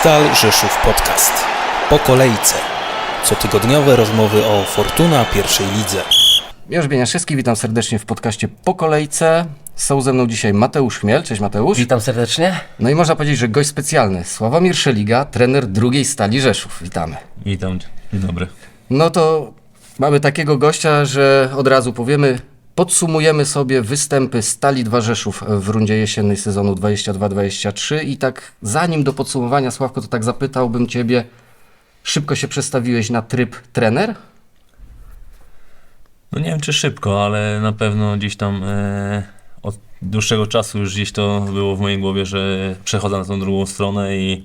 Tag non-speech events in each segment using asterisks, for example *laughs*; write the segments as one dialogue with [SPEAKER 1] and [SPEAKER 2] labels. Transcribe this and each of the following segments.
[SPEAKER 1] Stal Rzeszów Podcast. Po kolejce. Cotygodniowe rozmowy o Fortuna pierwszej lidze.
[SPEAKER 2] Miłosz Bieniaszewski, witam serdecznie w podcaście Po Kolejce. Są ze mną dzisiaj Mateusz Chmiel. Cześć Mateusz.
[SPEAKER 3] Witam serdecznie.
[SPEAKER 2] No i można powiedzieć, że gość specjalny. Sławomir Szeliga, trener drugiej Stali Rzeszów. Witamy.
[SPEAKER 4] Witam, dzień dobry.
[SPEAKER 2] No to mamy takiego gościa, że od razu powiemy, podsumujemy sobie występy Stali 2 Rzeszów w rundzie jesiennej sezonu 22-23 i tak zanim do podsumowania Sławko, to tak zapytałbym Ciebie, szybko się przestawiłeś na tryb trener?
[SPEAKER 4] No nie wiem czy szybko, ale na pewno gdzieś tam e, od dłuższego czasu już gdzieś to było w mojej głowie, że przechodzę na tą drugą stronę i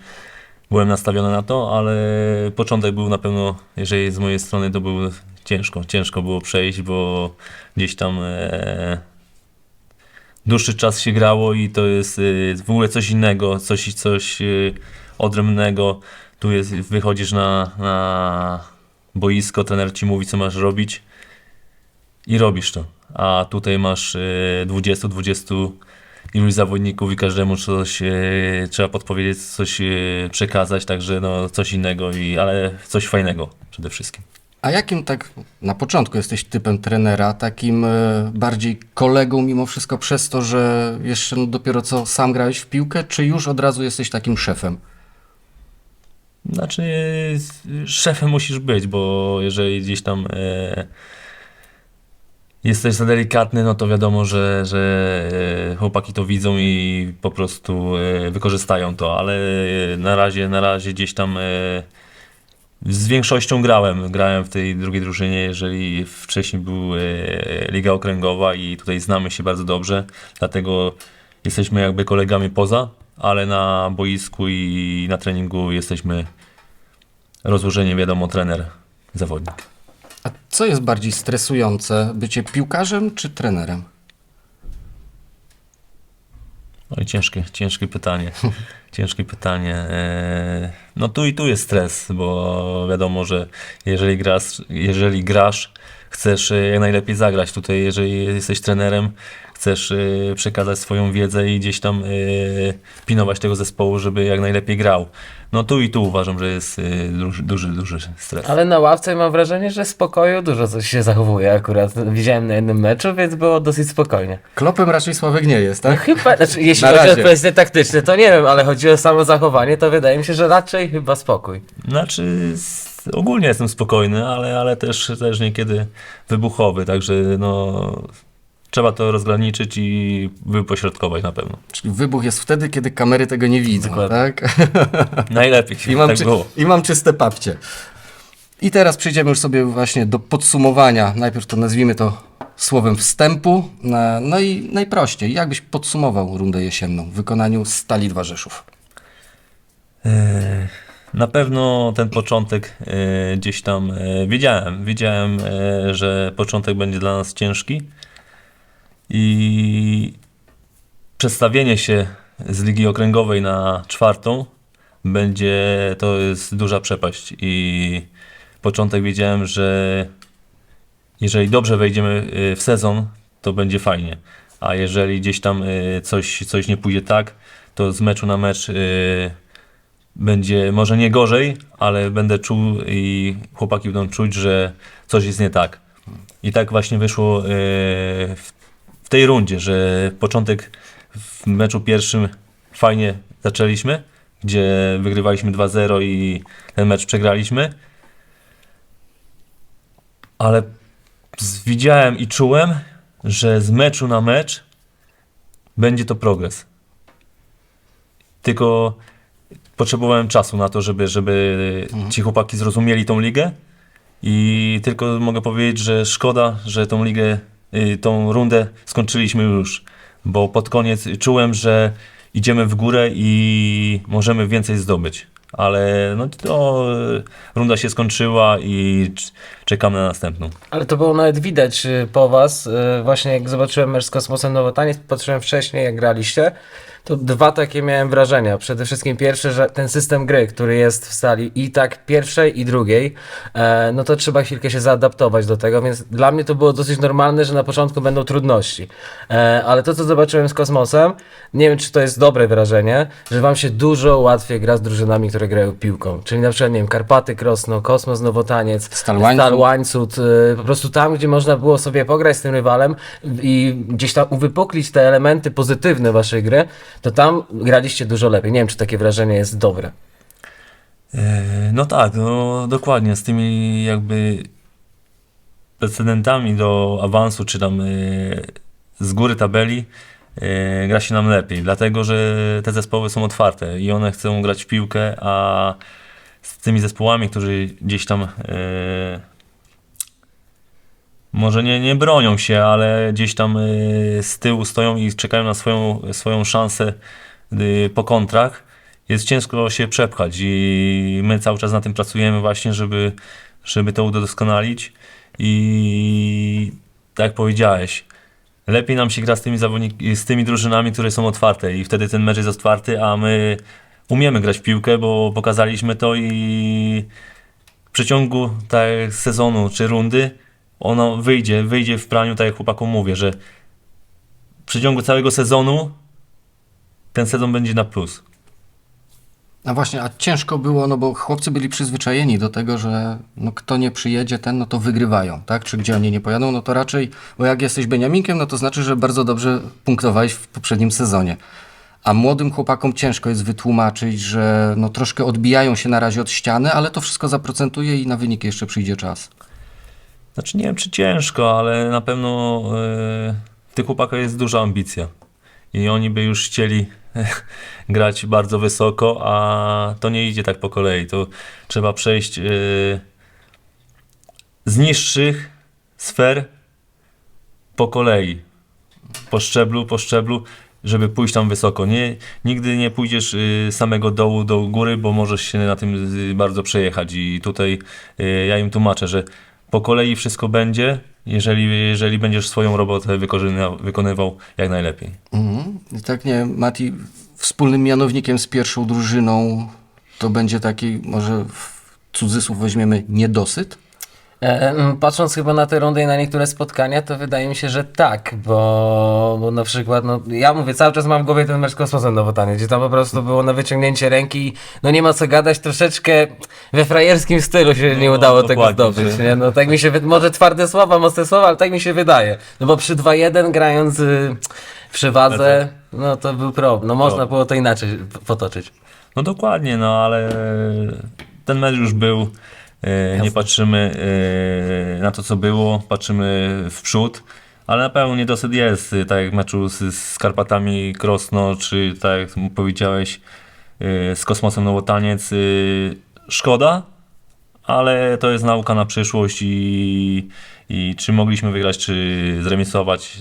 [SPEAKER 4] byłem nastawiony na to, ale początek był na pewno, jeżeli z mojej strony to był ciężko, ciężko było przejść, bo gdzieś tam e, dłuższy czas się grało i to jest e, w ogóle coś innego, coś, coś e, odrębnego. Tu jest, wychodzisz na, na boisko, trener ci mówi co masz robić i robisz to. A tutaj masz e, 20-20 iluś zawodników i każdemu coś e, trzeba podpowiedzieć, coś e, przekazać, także no coś innego, i, ale coś fajnego przede wszystkim.
[SPEAKER 2] A jakim tak na początku jesteś typem trenera, takim e, bardziej kolegą mimo wszystko przez to, że jeszcze no, dopiero co sam grałeś w piłkę, czy już od razu jesteś takim szefem?
[SPEAKER 4] Znaczy, szefem musisz być, bo jeżeli gdzieś tam e, jesteś za delikatny, no to wiadomo, że, że e, chłopaki to widzą i po prostu e, wykorzystają to, ale e, na razie, na razie gdzieś tam e, z większością grałem. Grałem w tej drugiej drużynie, jeżeli wcześniej był e, Liga Okręgowa i tutaj znamy się bardzo dobrze, dlatego jesteśmy jakby kolegami poza, ale na boisku i na treningu jesteśmy rozłożenie, wiadomo, trener, zawodnik.
[SPEAKER 2] A co jest bardziej stresujące, bycie piłkarzem czy trenerem?
[SPEAKER 4] Oj, ciężkie, ciężkie pytanie. *laughs* Ciężkie pytanie. Eee, No tu i tu jest stres, bo wiadomo, że jeżeli grasz, jeżeli grasz, chcesz e, jak najlepiej zagrać. Tutaj, jeżeli jesteś trenerem, chcesz e, przekazać swoją wiedzę i gdzieś tam e, pilnować tego zespołu, żeby jak najlepiej grał. No tu i tu uważam, że jest duży, duży, duży stres.
[SPEAKER 3] Ale na ławce mam wrażenie, że spokoju dużo coś się zachowuje akurat. Widziałem na jednym meczu, więc było dosyć spokojnie.
[SPEAKER 2] Klopem raczej Sławek nie jest,
[SPEAKER 3] No
[SPEAKER 2] tak?
[SPEAKER 3] chyba, znaczy, *laughs* jeśli
[SPEAKER 2] Na
[SPEAKER 3] chodzi
[SPEAKER 2] razie.
[SPEAKER 3] o kwestie taktyczne, to nie wiem, ale chodzi o samo zachowanie, to wydaje mi się, że raczej chyba spokój.
[SPEAKER 4] Znaczy, ogólnie jestem spokojny, ale, ale też, też niekiedy wybuchowy, także no, trzeba to rozgraniczyć i wypośrodkować na pewno.
[SPEAKER 2] Czyli wybuch jest wtedy, kiedy kamery tego nie widzą,
[SPEAKER 3] Dokładnie.
[SPEAKER 2] tak? *laughs*
[SPEAKER 4] Najlepiej,
[SPEAKER 2] I mam,
[SPEAKER 4] tak
[SPEAKER 2] czy. I mam czyste papcie. I teraz przejdziemy już sobie właśnie do podsumowania. Najpierw to nazwijmy to słowem wstępu. No i najprościej, jakbyś podsumował rundę jesienną w wykonaniu Stali 2 Rzeszów?
[SPEAKER 4] E, Na pewno ten początek e, gdzieś tam e, wiedziałem, wiedziałem, e, że początek będzie dla nas ciężki. I przestawienie się z Ligi Okręgowej na czwartą będzie, to jest duża przepaść. I początek wiedziałem, że jeżeli dobrze wejdziemy w sezon, to będzie fajnie, a jeżeli gdzieś tam coś, coś nie pójdzie tak, to z meczu na mecz będzie może nie gorzej, ale będę czuł i chłopaki będą czuć, że coś jest nie tak. I tak właśnie wyszło e, w, tej rundzie, że początek w meczu pierwszym fajnie zaczęliśmy, gdzie wygrywaliśmy 2-0 i ten mecz przegraliśmy. Ale widziałem i czułem, że z meczu na mecz będzie to progres. Tylko potrzebowałem czasu na to, żeby, żeby ci chłopaki zrozumieli tą ligę. I tylko mogę powiedzieć, że szkoda, że tą ligę, y, tą rundę skończyliśmy już, bo pod koniec czułem, że idziemy w górę i możemy więcej zdobyć. Ale no to y, runda się skończyła i czekamy na następną.
[SPEAKER 3] Ale to było nawet widać y, po was, właśnie jak zobaczyłem mecz z Kosmosem Nowotaniec, patrzyłem wcześniej jak graliście, to dwa takie miałem wrażenia. Przede wszystkim pierwsze, że ten system gry, który jest w sali i tak pierwszej i drugiej, e, no to trzeba chwilkę się zaadaptować do tego, więc dla mnie to było dosyć normalne, że na początku będą trudności. E, ale to, co zobaczyłem z Kosmosem, nie wiem, czy to jest dobre wrażenie, że wam się dużo łatwiej gra z drużynami, które grają piłką. Czyli na przykład, nie wiem, Karpaty, Krosno, Kosmos, Nowotaniec,
[SPEAKER 2] Stal Łańcut.
[SPEAKER 3] Stal Łańcut, y, po prostu tam, gdzie można było sobie pograć z tym rywalem i gdzieś tam uwypuklić te elementy pozytywne waszej gry, to tam graliście dużo lepiej. Nie wiem, czy takie wrażenie jest dobre.
[SPEAKER 4] E, No tak, no dokładnie, z tymi jakby precedentami do awansu, czy tam e, z góry tabeli e, gra się nam lepiej, dlatego że te zespoły są otwarte i one chcą grać w piłkę, a z tymi zespołami, którzy gdzieś tam może nie, nie bronią się, ale gdzieś tam e, z tyłu stoją i czekają na swoją, swoją szansę y, po kontrach, jest ciężko się przepchać i my cały czas na tym pracujemy właśnie, żeby, żeby to udoskonalić. I tak jak powiedziałeś, lepiej nam się gra z tymi, zawodnik- z tymi drużynami, które są otwarte i wtedy ten mecz jest otwarty, a my umiemy grać w piłkę, bo pokazaliśmy to i w przeciągu tak, sezonu czy rundy ono wyjdzie, wyjdzie w praniu, tak jak chłopakom mówię, że w przeciągu całego sezonu ten sezon będzie na plus.
[SPEAKER 2] A właśnie, a ciężko było, no bo chłopcy byli przyzwyczajeni do tego, że no kto nie przyjedzie, ten no to wygrywają, tak? Czy gdzie oni nie pojadą, no to raczej, bo jak jesteś Beniaminkiem, no to znaczy, że bardzo dobrze punktowałeś w poprzednim sezonie. A młodym chłopakom ciężko jest wytłumaczyć, że no troszkę odbijają się na razie od ściany, ale to wszystko zaprocentuje i na wyniki jeszcze przyjdzie czas.
[SPEAKER 4] Znaczy nie wiem czy ciężko, ale na pewno e, w tych chłopakach jest duża ambicja. I oni by już chcieli *laughs* grać bardzo wysoko, a to nie idzie tak po kolei. To trzeba przejść e, z niższych sfer po kolei. Po szczeblu, po szczeblu, żeby pójść tam wysoko. Nie, nigdy nie pójdziesz y, samego dołu do góry, bo możesz się na tym bardzo przejechać. I tutaj ja im tłumaczę, że po kolei wszystko będzie, jeżeli, jeżeli będziesz swoją robotę wykonywał, jak najlepiej.
[SPEAKER 2] Mhm. Tak nie, Mati, wspólnym mianownikiem z pierwszą drużyną to będzie taki, może w cudzysłów weźmiemy niedosyt?
[SPEAKER 3] E, Patrząc chyba na te rundy i na niektóre spotkania, to wydaje mi się, że tak, bo, bo na przykład, no ja mówię, cały czas mam w głowie ten mecz z Kosmosem Nowotanie, gdzie tam po prostu było na wyciągnięcie ręki, no nie ma co gadać, troszeczkę we frajerskim stylu się nie
[SPEAKER 4] No,
[SPEAKER 3] udało tego
[SPEAKER 4] dokładnie,
[SPEAKER 3] zdobyć, nie? No tak mi się, może twarde słowa, mocne słowa, ale tak mi się wydaje, no bo przy 2-1 grając y, w przewadze, no to był problem, no można
[SPEAKER 4] Problem.
[SPEAKER 3] było to inaczej potoczyć.
[SPEAKER 4] No dokładnie, no ale ten mecz już był. E, Nie patrzymy e, na to, co było, patrzymy w przód, ale na pewno niedosyt jest, e, tak jak w meczu z, z Karpatami Krosno, czy tak jak powiedziałeś, e, z Kosmosem Nowotaniec. e, Szkoda, ale to jest nauka na przyszłość i, i czy mogliśmy wygrać, czy zremisować.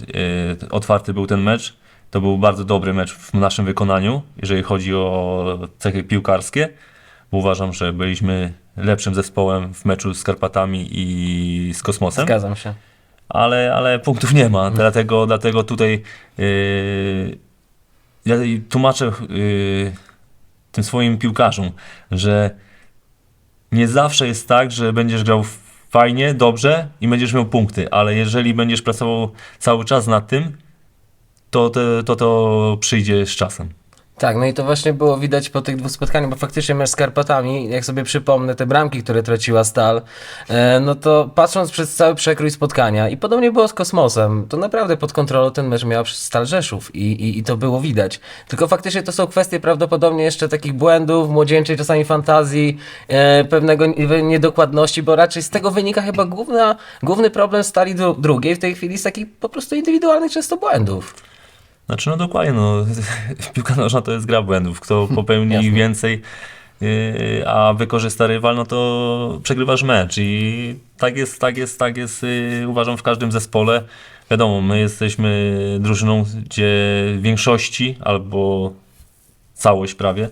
[SPEAKER 4] Otwarty był ten mecz. To był bardzo dobry mecz w naszym wykonaniu, jeżeli chodzi o cechy piłkarskie, bo uważam, że byliśmy lepszym zespołem w meczu z Karpatami i z Kosmosem
[SPEAKER 3] Zgadzam się.
[SPEAKER 4] ale, ale punktów nie ma. Dlatego, dlatego tutaj yy, ja tłumaczę yy, tym swoim piłkarzom, że nie zawsze jest tak, że będziesz grał fajnie, dobrze i będziesz miał punkty, ale jeżeli będziesz pracował cały czas nad tym, to to, to, to przyjdzie z czasem.
[SPEAKER 3] Tak, no i to właśnie było widać po tych dwóch spotkaniach, bo faktycznie mecz z Karpatami, jak sobie przypomnę te bramki, które traciła Stal, e, no to patrząc przez cały przekrój spotkania i podobnie było z Kosmosem, to naprawdę pod kontrolą ten mecz miał Stal Rzeszów i, i, i to było widać. Tylko faktycznie to są kwestie prawdopodobnie jeszcze takich błędów, młodzieńczej czasami fantazji, e, pewnego nie- niedokładności, bo raczej z tego wynika chyba główna, główny problem Stali dru- drugiej w tej chwili z takich po prostu indywidualnych często błędów.
[SPEAKER 4] Znaczy, no dokładnie, no, *laughs* piłka nożna to jest gra błędów. Kto popełni
[SPEAKER 3] Jasne.
[SPEAKER 4] więcej, yy, a wykorzysta rywal, no to przegrywasz mecz. I tak jest, tak jest, tak jest, yy, uważam, w każdym zespole. Wiadomo, my jesteśmy drużyną, gdzie w większości, albo całość prawie,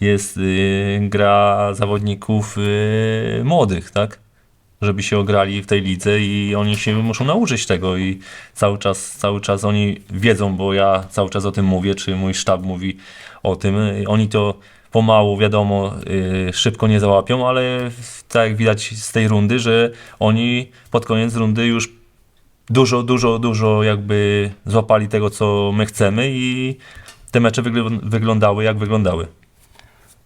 [SPEAKER 4] jest yy, gra zawodników młodych, tak? Żeby się ograli w tej lidze i oni się muszą nauczyć tego i cały czas, cały czas oni wiedzą, bo ja cały czas o tym mówię, czy mój sztab mówi o tym. Oni to pomału, wiadomo, y, szybko nie załapią, ale tak jak widać z tej rundy, że oni pod koniec rundy już dużo, dużo, dużo jakby złapali tego, co my chcemy i te mecze wygl- wyglądały jak wyglądały.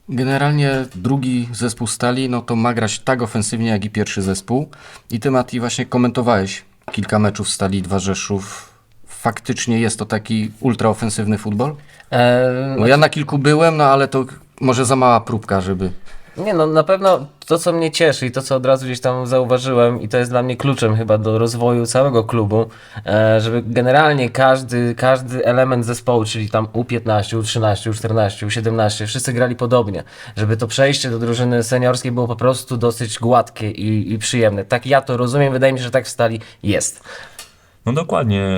[SPEAKER 2] Generalnie drugi zespół Stali, no to ma grać tak ofensywnie, jak i pierwszy zespół. I ty, Mati, właśnie komentowałeś kilka meczów Stali Dwa Rzeszów. Faktycznie jest to taki ultraofensywny futbol?
[SPEAKER 3] E,
[SPEAKER 2] No ja na kilku byłem, no ale to może za mała próbka, żeby...
[SPEAKER 3] Nie no, na pewno to, co mnie cieszy i to, co od razu gdzieś tam zauważyłem i to jest dla mnie kluczem chyba do rozwoju całego klubu, e, żeby generalnie każdy, każdy element zespołu, czyli tam U15, U13, U14, U17, wszyscy grali podobnie, żeby to przejście do drużyny seniorskiej było po prostu dosyć gładkie i, i przyjemne. Tak ja to rozumiem, wydaje mi się, że tak w Stali jest.
[SPEAKER 4] No dokładnie.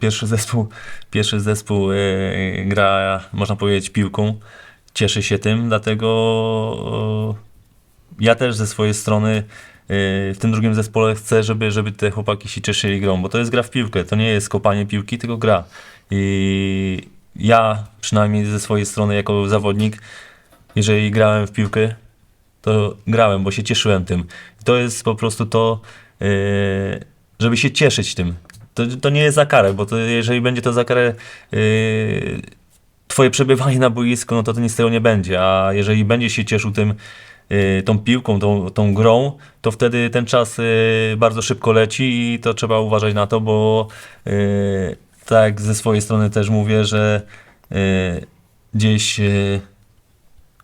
[SPEAKER 4] Pierwszy zespół, pierwszy zespół e, gra, można powiedzieć, piłką. Cieszy się tym, dlatego e, ja też ze swojej strony e, w tym drugim zespole chcę, żeby, żeby te chłopaki się cieszyli grą, bo to jest gra w piłkę, to nie jest kopanie piłki, tylko gra. I ja przynajmniej ze swojej strony jako zawodnik, jeżeli grałem w piłkę, to grałem, bo się cieszyłem tym. To jest po prostu to, e, żeby się cieszyć tym. To, to nie jest za karę, bo to, jeżeli będzie to za karę twoje przebywanie na boisku, no to, to nic z tego nie będzie, a jeżeli będzie się cieszył tym, yy, tą piłką, tą, tą grą, to wtedy ten czas yy, bardzo szybko leci i to trzeba uważać na to, bo yy, tak ze swojej strony też mówię, że gdzieś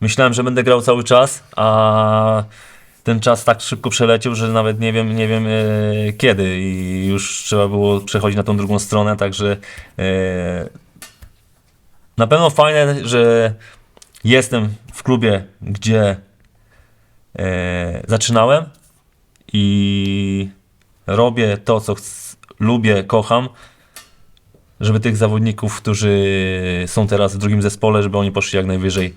[SPEAKER 4] myślałem, że będę grał cały czas, a ten czas tak szybko przeleciał, że nawet nie wiem, nie wiem kiedy i już trzeba było przechodzić na tą drugą stronę, także na pewno fajne, że jestem w klubie, gdzie e, zaczynałem i robię to, co lubię, kocham, żeby tych zawodników, którzy są teraz w drugim zespole, żeby oni poszli jak najwyżej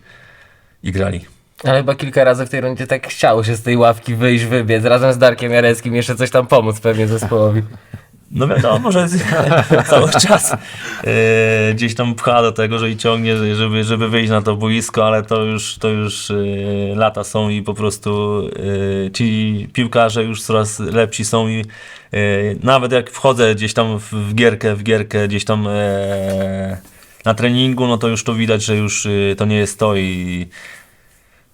[SPEAKER 4] i grali.
[SPEAKER 3] Ale chyba kilka razy w tej rundzie tak chciało się z tej ławki wyjść, wybiec, razem z Darkiem Jareckim jeszcze coś tam pomóc pewnie zespołowi. *laughs*
[SPEAKER 4] No wiadomo, że *laughs* cały czas e, gdzieś tam pcha do tego, że i ciągnie, że- żeby, żeby wyjść na to boisko, ale to już, to już e, lata są i po prostu e, ci piłkarze już coraz lepsi są i e, nawet jak wchodzę gdzieś tam w, w gierkę, w gierkę gdzieś tam e, na treningu, no to już to widać, że już e, to nie jest to i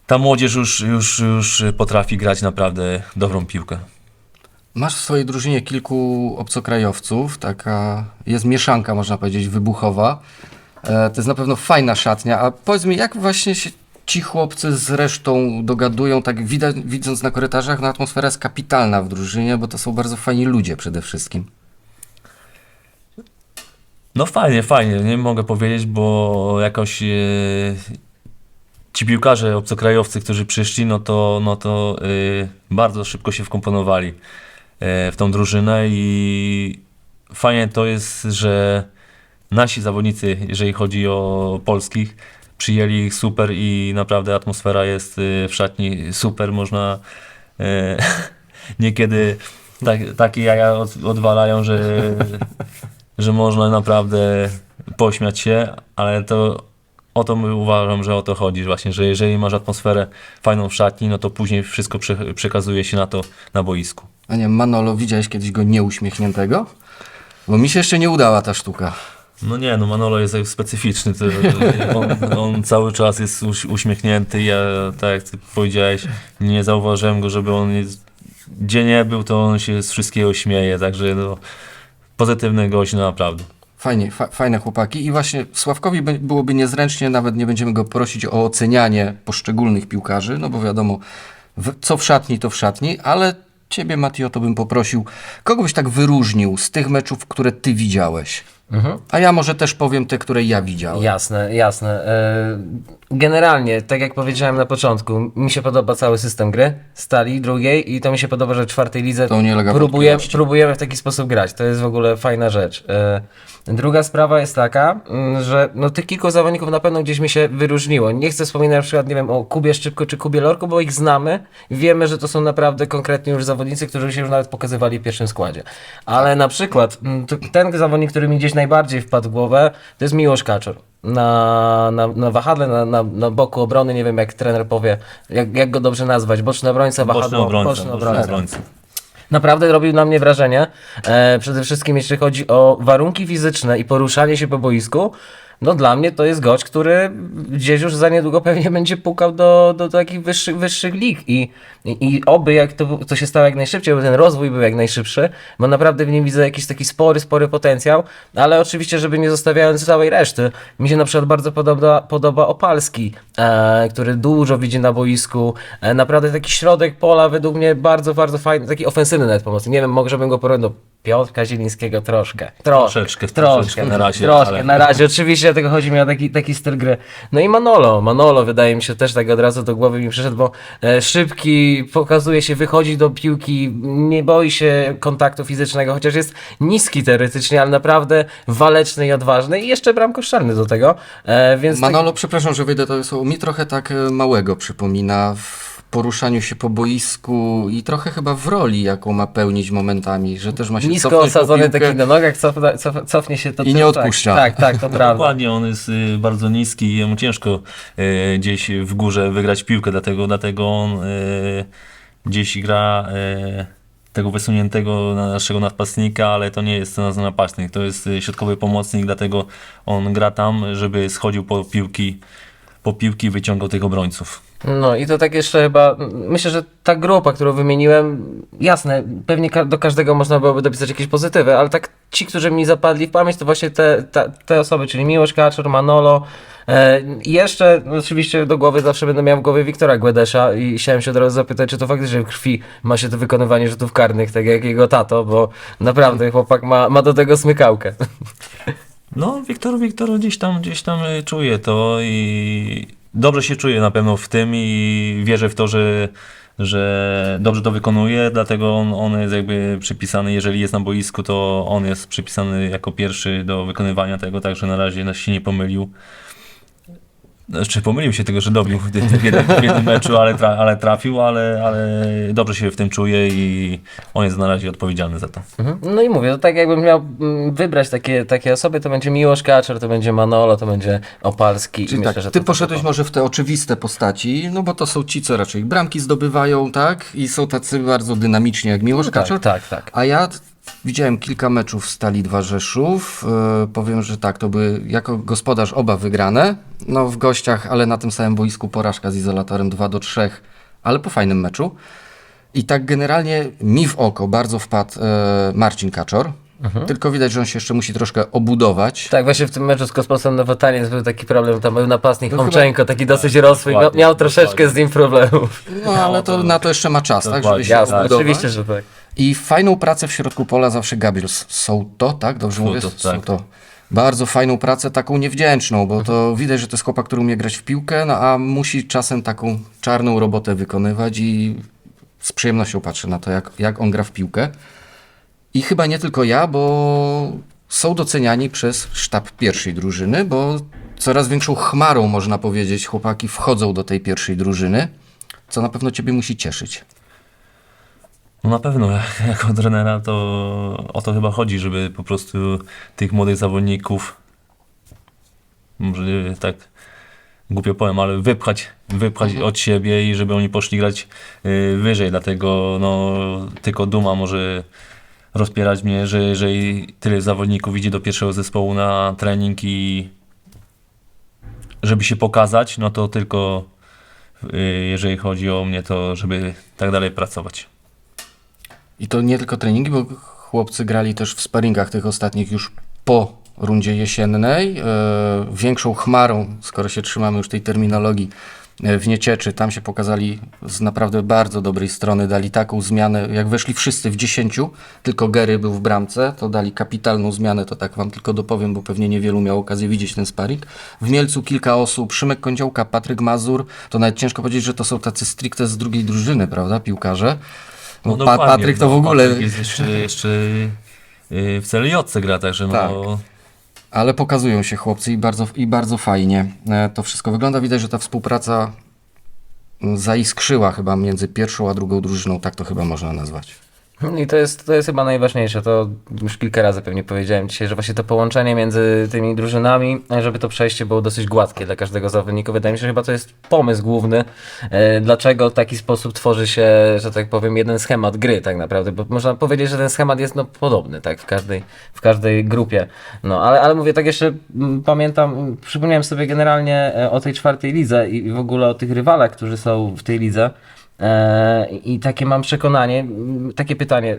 [SPEAKER 4] ta młodzież już, już, już potrafi grać naprawdę dobrą piłkę.
[SPEAKER 2] Masz w swojej drużynie kilku obcokrajowców, taka jest mieszanka, można powiedzieć, wybuchowa. E, to jest na pewno fajna szatnia, a powiedz mi, jak właśnie się ci chłopcy z resztą dogadują, tak widać, widząc na korytarzach, no atmosfera jest kapitalna w drużynie, bo to są bardzo fajni ludzie przede wszystkim.
[SPEAKER 4] No fajnie, fajnie, nie mogę powiedzieć, bo jakoś e, ci piłkarze, obcokrajowcy, którzy przyszli, no to, no to e, bardzo szybko się wkomponowali w tą drużynę i fajnie to jest, że nasi zawodnicy, jeżeli chodzi o polskich, przyjęli ich super i naprawdę atmosfera jest e, w szatni super, można e, *laughs* niekiedy tak, takie jaja od, odwalają, że że można naprawdę pośmiać się, ale to o to uważam, że o to chodzi, właśnie, że jeżeli masz atmosferę fajną w szatni, no to później wszystko prze, przekazuje się na to na boisku.
[SPEAKER 2] A nie, Manolo, widziałeś kiedyś go nieuśmiechniętego? Bo mi się jeszcze nie udała ta sztuka.
[SPEAKER 4] No nie, no Manolo jest specyficzny, to, on, on cały czas jest uś, uśmiechnięty, ja tak jak ty powiedziałeś, nie zauważyłem go, żeby on gdzie nie był, to on się z wszystkiego śmieje, także no, pozytywny gość, no naprawdę.
[SPEAKER 2] Fajnie, fa fajne chłopaki. I właśnie Sławkowi by- byłoby niezręcznie, nawet nie będziemy go prosić o ocenianie poszczególnych piłkarzy, no bo wiadomo, w, co w szatni, to w szatni, ale ciebie, Matio, to bym poprosił, kogo byś tak wyróżnił z tych meczów, które ty widziałeś? A ja może też powiem te, które ja widziałem.
[SPEAKER 3] Jasne, jasne. E, Generalnie, tak jak powiedziałem na początku, mi się podoba cały system gry Stali drugiej i to mi się podoba, że w czwartej lidze
[SPEAKER 2] To nie ulega
[SPEAKER 3] próbujemy, w taki sposób grać. To jest w ogóle fajna rzecz. E, Druga sprawa jest taka, mm, że no, tych kilku zawodników na pewno gdzieś mi się wyróżniło. Nie chcę wspominać na przykład, nie wiem, o Kubie Szczypko czy Kubie Lorku, bo ich znamy wiemy, że to są naprawdę konkretni już zawodnicy, którzy się już nawet pokazywali w pierwszym składzie. Ale na przykład mm, ten zawodnik, który mi gdzieś najbardziej wpadł w głowę, to jest Miłosz Kaczor. Na, na, na wahadle, na, na, na boku obrony, nie wiem jak trener powie, jak, jak go dobrze nazwać, boczny obrońca,
[SPEAKER 4] Boczny
[SPEAKER 3] wahadło,
[SPEAKER 4] obrońca,
[SPEAKER 3] boczny
[SPEAKER 4] boczny
[SPEAKER 3] obrońca.
[SPEAKER 4] obrońca.
[SPEAKER 3] Naprawdę robił na mnie wrażenie. E, przede wszystkim jeśli chodzi o warunki fizyczne i poruszanie się po boisku. No dla mnie to jest gość, który gdzieś już za niedługo pewnie będzie pukał do, do, do takich wyższych, wyższych lig. I, i, i oby jak to, to się stało jak najszybciej, aby ten rozwój był jak najszybszy, bo naprawdę w nim widzę jakiś taki spory, spory potencjał, ale oczywiście, żeby nie zostawiając całej reszty, mi się na przykład bardzo podoba, podoba Opalski, e, który dużo widzi na boisku, e, naprawdę taki środek pola według mnie bardzo, bardzo fajny, taki ofensywny nawet pomocny, nie wiem, może bym go porównał do Piotrka Zielińskiego troszkę, troszkę,
[SPEAKER 4] Troszeczkę, troszeczkę na razie,
[SPEAKER 3] troszkę,
[SPEAKER 4] ale-
[SPEAKER 3] na razie, oczywiście dlatego chodzi mi o taki, taki styl gry. No i Manolo, Manolo wydaje mi się też tak od razu do głowy mi przyszedł, bo e, szybki, pokazuje się, wychodzi do piłki, nie boi się kontaktu fizycznego, chociaż jest niski teoretycznie, ale naprawdę waleczny i odważny i jeszcze bramkoszczelny do tego, e, więc tak-
[SPEAKER 2] Manolo, przepraszam, że wyjdę to słowo, mi trochę tak e, małego przypomina w poruszaniu się po boisku i trochę chyba w roli, jaką ma pełnić momentami, że też ma się
[SPEAKER 3] nisko osadzony taki na nogach, cofna, cof, cofnie się to
[SPEAKER 2] I nie odpuszcza.
[SPEAKER 3] Tak, tak, tak to prawda.
[SPEAKER 4] Dokładnie, on jest y, bardzo niski i jemu ciężko y, gdzieś w górze wygrać piłkę, dlatego, dlatego on y, gdzieś gra y, tego wysuniętego na naszego napastnika, ale to nie jest ten napastnik, to jest y, środkowy pomocnik, dlatego on gra tam, żeby schodził po piłki, po piłki wyciągał tych obrońców.
[SPEAKER 3] No i to tak jeszcze chyba, myślę, że ta grupa, którą wymieniłem, jasne, pewnie do każdego można byłoby dopisać jakieś pozytywy, ale tak ci, którzy mi zapadli w pamięć, to właśnie te, te, te osoby, czyli Miłosz Kaczor, Manolo, e, jeszcze no, oczywiście do głowy zawsze będę miał w głowie Wiktora Guedesza i chciałem się od razu zapytać, czy to faktycznie w krwi ma się to wykonywanie rzutów karnych, tak jak jego tato, bo naprawdę chłopak ma, ma do tego smykałkę. *laughs*
[SPEAKER 4] No, Wiktor, Wiktor gdzieś tam, gdzieś tam y, czuje to i dobrze się czuje na pewno w tym i wierzę w to, że, że dobrze to wykonuje, dlatego on, on jest jakby przypisany, jeżeli jest na boisku, to on jest przypisany jako pierwszy do wykonywania tego, także na razie nas się nie pomylił. Znaczy pomylił się tego, że dobił w, w, jednym, w jednym meczu, ale, tra, ale trafił, ale, ale dobrze się w tym czuje i on jest na razie odpowiedzialny za to.
[SPEAKER 3] Mhm. No i mówię, to tak jakbym miał mm, wybrać takie, takie osoby, to będzie Miłosz Kaczor, to będzie Manolo, to będzie Opalski.
[SPEAKER 2] Czyli
[SPEAKER 3] i
[SPEAKER 2] tak,
[SPEAKER 3] myślę, że
[SPEAKER 2] ty
[SPEAKER 3] to-
[SPEAKER 2] poszedłeś może w te oczywiste postaci, no bo to są ci, co raczej bramki zdobywają, tak? I są tacy bardzo dynamiczni jak Miłosz Kaczor.
[SPEAKER 3] Tak, tak, tak.
[SPEAKER 2] A ja widziałem kilka meczów Stali Dwa Rzeszów. E, powiem, że tak, to były jako gospodarz oba wygrane. No w gościach, ale na tym samym boisku porażka z izolatorem 2 do 3, ale po fajnym meczu. I tak generalnie mi w oko bardzo wpadł e, Marcin Kaczor. Tylko widać, że on się jeszcze musi troszkę obudować.
[SPEAKER 3] Tak, właśnie w tym meczu z Kosmosem Nowotaniec był taki problem, tam był napastnik
[SPEAKER 2] To
[SPEAKER 3] Homczenko, taki dosyć rosły, miał, troszeczkę
[SPEAKER 4] dokładnie.
[SPEAKER 3] z nim problemów.
[SPEAKER 2] No ale to, na to jeszcze ma czas, tak, żeby się
[SPEAKER 3] Jasne,
[SPEAKER 2] obudować.
[SPEAKER 3] oczywiście, że tak.
[SPEAKER 2] I fajną pracę w środku pola zawsze Gabriel są to, tak? Dobrze
[SPEAKER 4] Są
[SPEAKER 2] mówię?
[SPEAKER 4] to,
[SPEAKER 2] Są
[SPEAKER 4] tak.
[SPEAKER 2] to. Bardzo fajną pracę, taką niewdzięczną, bo to widać, że to jest chłopak, który umie grać w piłkę, no a musi czasem taką czarną robotę wykonywać i z przyjemnością patrzę na to, jak, jak on gra w piłkę. I chyba nie tylko ja, bo są doceniani przez sztab pierwszej drużyny, bo coraz większą chmarą, można powiedzieć, chłopaki wchodzą do tej pierwszej drużyny, co na pewno ciebie musi cieszyć.
[SPEAKER 4] No na pewno, *laughs* jako trenera to o to chyba chodzi, żeby po prostu tych młodych zawodników, może tak głupio powiem, ale wypchać, wypchać od siebie i żeby oni poszli grać y, wyżej, dlatego no, tylko duma może rozpierać mnie, że jeżeli tyle zawodników idzie do pierwszego zespołu na trening i żeby się pokazać, no to tylko y, jeżeli chodzi o mnie, to żeby tak dalej pracować.
[SPEAKER 2] I to nie tylko treningi, bo chłopcy grali też w sparingach tych ostatnich już po rundzie jesiennej. E, większą chmarą, skoro się trzymamy już tej terminologii, e, w Niecieczy, tam się pokazali z naprawdę bardzo dobrej strony, dali taką zmianę, jak weszli wszyscy w 10, tylko Gery był w bramce, to dali kapitalną zmianę, to tak wam tylko dopowiem, bo pewnie niewielu miało okazję widzieć ten sparing. W Mielcu kilka osób, Szymek Kądziołka, Patryk Mazur, to nawet ciężko powiedzieć, że to są tacy stricte z drugiej drużyny, prawda, piłkarze. No, pa,
[SPEAKER 4] dokładnie,
[SPEAKER 2] Patryk to w
[SPEAKER 4] no,
[SPEAKER 2] ogóle...
[SPEAKER 4] Patryk jest jeszcze, jeszcze y, w CLJ gra, także
[SPEAKER 2] Tak.
[SPEAKER 4] no,
[SPEAKER 2] Ale pokazują się chłopcy i bardzo, i bardzo fajnie e, to wszystko wygląda. Widać, że ta współpraca mm, zaiskrzyła chyba między pierwszą a drugą drużyną, tak to chyba można nazwać.
[SPEAKER 3] I to jest, to jest chyba najważniejsze, to już kilka razy pewnie powiedziałem dzisiaj, że właśnie to połączenie między tymi drużynami, żeby to przejście było dosyć gładkie dla każdego zawodnika. Wydaje mi się, że chyba to jest pomysł główny, e, dlaczego w taki sposób tworzy się, że tak powiem, jeden schemat gry tak naprawdę, bo można powiedzieć, że ten schemat jest no, podobny tak w każdej, w każdej grupie. No ale, ale mówię, tak jeszcze mm, pamiętam, mm, przypomniałem sobie generalnie e, o tej czwartej lidze i w ogóle o tych rywalach, którzy są w tej lidze. E, I takie mam przekonanie, takie pytanie.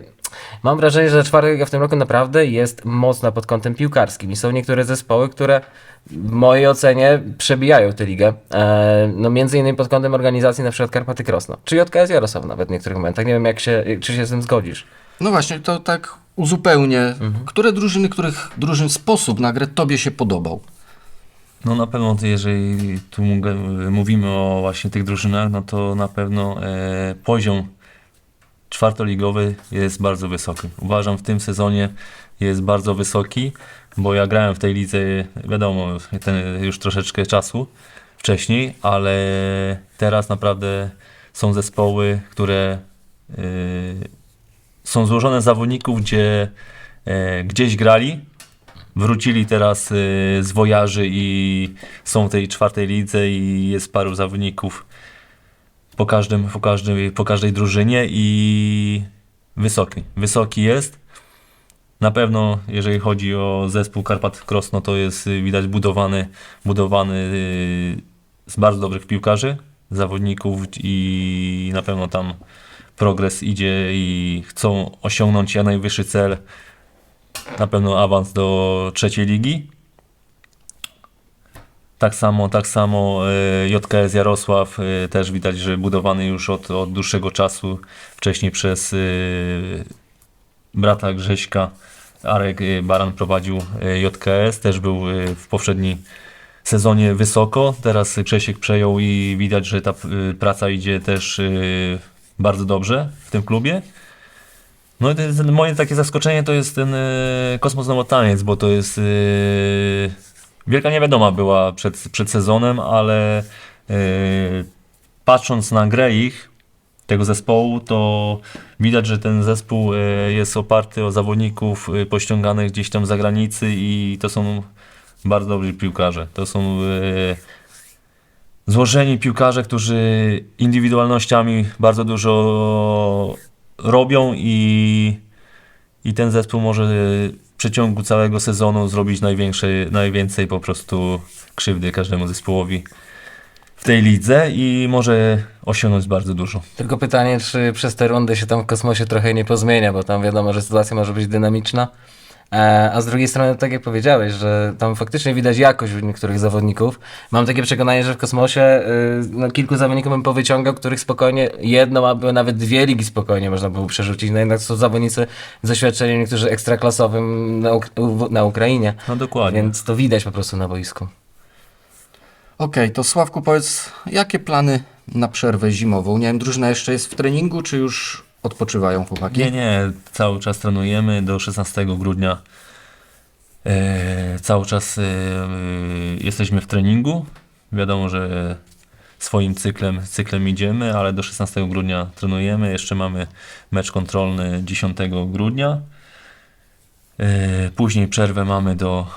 [SPEAKER 3] Mam wrażenie, że czwarta w tym roku naprawdę jest mocna pod kątem piłkarskim i są niektóre zespoły, które w mojej ocenie przebijają tę ligę. E, no między innymi pod kątem organizacji na przykład Karpaty Krosno, czy JKS Jarosław nawet w niektórych momentach. Nie wiem, jak się, czy się z tym zgodzisz.
[SPEAKER 2] No właśnie, to tak uzupełnię. Które drużyny, których drużyn sposób na grę tobie się podobał?
[SPEAKER 4] No na pewno, jeżeli tu mówimy o właśnie tych drużynach, no to na pewno e, poziom czwartoligowy jest bardzo wysoki. Uważam w tym sezonie jest bardzo wysoki, bo ja grałem w tej lidze, wiadomo, ten, już troszeczkę czasu wcześniej, ale teraz naprawdę są zespoły, które e, są złożone z zawodników, gdzie e, gdzieś grali, wrócili teraz y, z wojaży i są w tej czwartej lidze i jest paru zawodników po, każdym, po, każdym, po każdej drużynie i wysoki. Wysoki jest. Na pewno, jeżeli chodzi o zespół Karpat Krosno, to jest y, widać budowany, budowany y, z bardzo dobrych piłkarzy, zawodników i na pewno tam progres idzie i chcą osiągnąć jak najwyższy cel na pewno awans do trzeciej ligi. Tak samo, tak samo e, JKS Jarosław e, też widać, że budowany już od, od dłuższego czasu, wcześniej przez e, brata Grześka. Arek Baran prowadził JKS, też był w poprzednim sezonie wysoko. Teraz Grzesiek przejął i widać, że ta praca idzie też bardzo dobrze w tym klubie. No i moje takie zaskoczenie to jest ten e, Kosmos Nowotaniec, bo to jest e, wielka niewiadoma była przed, przed sezonem, ale e, patrząc na grę ich, tego zespołu, to widać, że ten zespół e, jest oparty o zawodników e, pościąganych gdzieś tam z zagranicy i to są bardzo dobrzy piłkarze. To są e, złożeni piłkarze, którzy indywidualnościami bardzo dużo robią i, i ten zespół może w przeciągu całego sezonu zrobić największe, najwięcej po prostu krzywdy każdemu zespołowi w tej lidze i może osiągnąć bardzo dużo.
[SPEAKER 3] Tylko pytanie, czy przez te rundy się tam w kosmosie trochę nie pozmienia, bo tam wiadomo, że sytuacja może być dynamiczna. E, A z drugiej strony, tak jak powiedziałeś, że tam faktycznie widać jakość u niektórych zawodników. Mam takie przekonanie, że w kosmosie y, no, kilku zawodników bym powyciągał, których spokojnie jedną, albo nawet dwie ligi spokojnie można było przerzucić. No jednak są zawodnicy z doświadczeniem, niektórzy ekstraklasowym na, Uk- na Ukrainie.
[SPEAKER 4] No dokładnie.
[SPEAKER 3] Więc to widać po prostu na boisku.
[SPEAKER 2] Okej, to Sławku powiedz, jakie plany na przerwę zimową? Nie wiem, drużyna jeszcze jest w treningu, czy już odpoczywają chłopaki?
[SPEAKER 4] Nie, nie, cały czas trenujemy do 16 grudnia. E, cały czas e, e, jesteśmy w treningu. Wiadomo, że swoim cyklem, cyklem idziemy, ale do 16 grudnia trenujemy. Jeszcze mamy mecz kontrolny 10 grudnia. Później przerwę mamy do,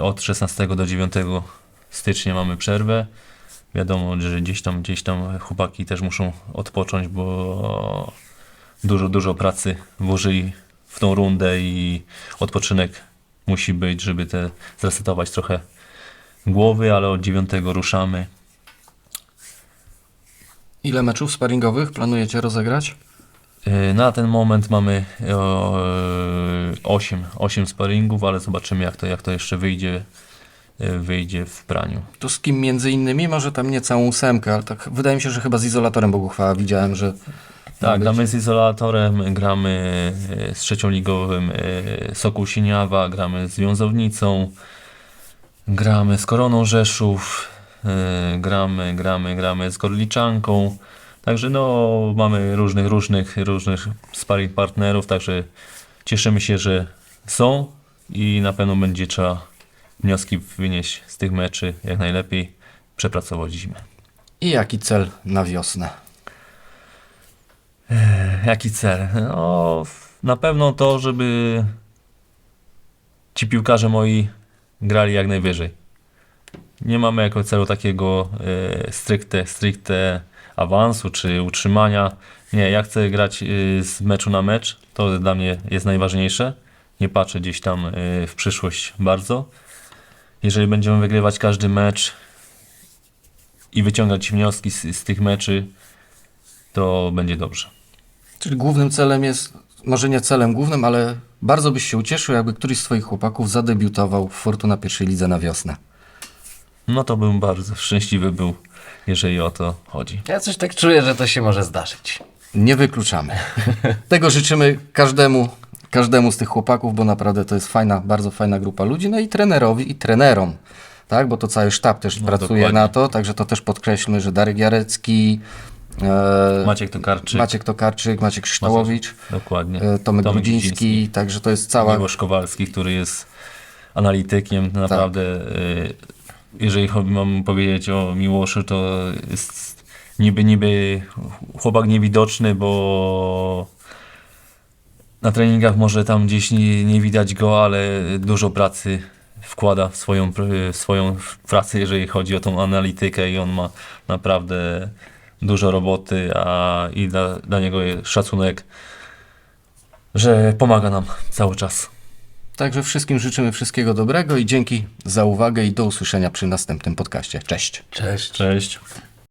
[SPEAKER 4] od 16 do 9 stycznia mamy przerwę. Wiadomo, że gdzieś tam, gdzieś tam chłopaki też muszą odpocząć, bo dużo, dużo pracy włożyli w tą rundę i odpoczynek musi być, żeby te zresetować trochę głowy, ale od 9 ruszamy.
[SPEAKER 2] Ile meczów sparingowych planujecie rozegrać?
[SPEAKER 4] Yy, Na ten moment mamy 8, 8 sparingów, ale zobaczymy jak to, jak to jeszcze wyjdzie, yy, wyjdzie w praniu.
[SPEAKER 2] To z kim między innymi? Może tam nie całą ósemkę, ale tak wydaje mi się, że chyba z izolatorem Boguchwała widziałem, że...
[SPEAKER 4] Tak, gramy z izolatorem, gramy e, z trzecioligowym e, Sokół Siniawa, gramy z Wiązownicą, gramy z Koroną Rzeszów, e, gramy, gramy, gramy z Gorliczanką. Także no, mamy różnych, różnych, różnych sparring partnerów, także cieszymy się, że są i na pewno będzie trzeba wnioski wynieść z tych meczy jak najlepiej, przepracować zimę.
[SPEAKER 2] I jaki cel na wiosnę?
[SPEAKER 4] Jaki cel? No, na pewno to, żeby ci piłkarze moi grali jak najwyżej. Nie mamy jako celu takiego e, stricte, stricte awansu czy utrzymania. Nie, ja chcę grać e, z meczu na mecz. To dla mnie jest najważniejsze. Nie patrzę gdzieś tam e, w przyszłość bardzo. Jeżeli będziemy wygrywać każdy mecz i wyciągać wnioski z, z tych meczy, to będzie dobrze.
[SPEAKER 2] Czyli głównym celem jest, może nie celem głównym, ale bardzo byś się ucieszył, jakby któryś z twoich chłopaków zadebiutował w Fortuna pierwszej lidze na wiosnę.
[SPEAKER 4] No to bym bardzo szczęśliwy był, jeżeli o to chodzi.
[SPEAKER 3] Ja coś tak czuję, że to się może zdarzyć.
[SPEAKER 2] Nie wykluczamy. Tego życzymy każdemu, każdemu z tych chłopaków, bo naprawdę to jest fajna, bardzo fajna grupa ludzi, no i trenerowi i trenerom, tak, bo to cały sztab też pracuje
[SPEAKER 4] dokładnie.
[SPEAKER 2] na to, także to też podkreślmy, że Darek Jarecki,
[SPEAKER 4] Maciek Tokarczyk,
[SPEAKER 2] Maciek Tokarczyk, Maciek Krzysztołowicz,
[SPEAKER 4] dokładnie.
[SPEAKER 2] e, Tomek, Grudziński, także to jest cała...
[SPEAKER 4] Miłosz Kowalski, który jest analitykiem, naprawdę. y, Jeżeli mam powiedzieć o Miłoszu, to jest niby, niby chłopak niewidoczny, bo na treningach może tam gdzieś nie, nie widać go, ale dużo pracy wkłada w swoją, w swoją pracę, jeżeli chodzi o tą analitykę i on ma naprawdę dużo roboty, a i dla, dla niego jest szacunek, że pomaga nam cały czas.
[SPEAKER 2] Także wszystkim życzymy wszystkiego dobrego i dzięki za uwagę i do usłyszenia przy następnym podcaście. Cześć!
[SPEAKER 3] Cześć.
[SPEAKER 4] Cześć.